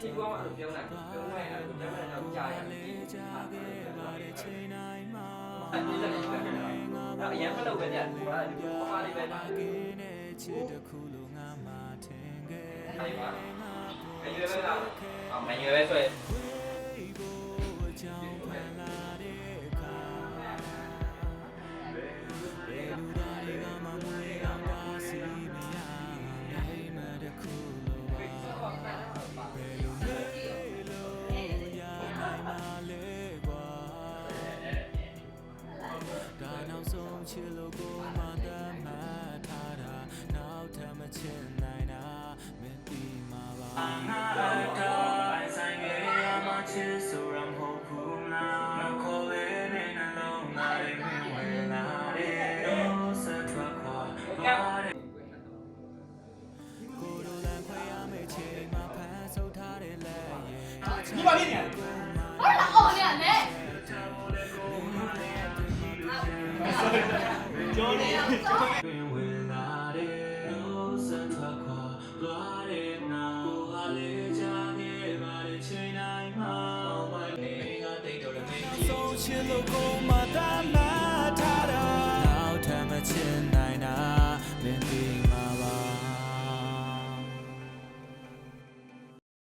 ဒီကောင်ကပြောလိုက်ပြောလိုက်တယ်ပြောလိုက်တော့ကြားရတယ် မှာအဲ့ဒီလည်းပြောတယ်အဲ့အရင်မလုပ်ပဲညဟိုကဒီပမာလေးပဲလာကင်းတဲ့ချစ်တစ်ခုလိုငါမှထင်ခဲ့အဲ့ဒီပါအရွယ်ပဲလားအမရွယ်ပဲဆိုရင် ချစ်လို့ကိုမတတ်မှတ်ထားတာနောက်ထပ်မချစ်နိုင်တာမသိမှာပါငါအတာပိုင်ဆိုင်ရရမချစ်ဆိုရမဟုတ်ဘူးလားမခေါ်လေနဲ့နှလုံးငါရဲ့ဝင်ဝင်လာတယ်တော့ဆက်ထွက်ခွာပါတယ်ကိုယ်တို့လည်းခွဲရမယ့်ချိန်မှာဖန်ဆုပ်ထားတဲ့လက်ရည်ဒီပါလေးနေဟုတ်လားအော်လေ 教你。တွင်ဝင်လာတဲ့လို့ဆက်ထွက်ခွာသွားတဲ့နောက်ဟာလေးချာခဲ့ပါတဲ့ချိန်တိုင်းမှာမိုင်းလေးကတိတ်တော်လည်းမင်းဆုံးချစ်လို့ကို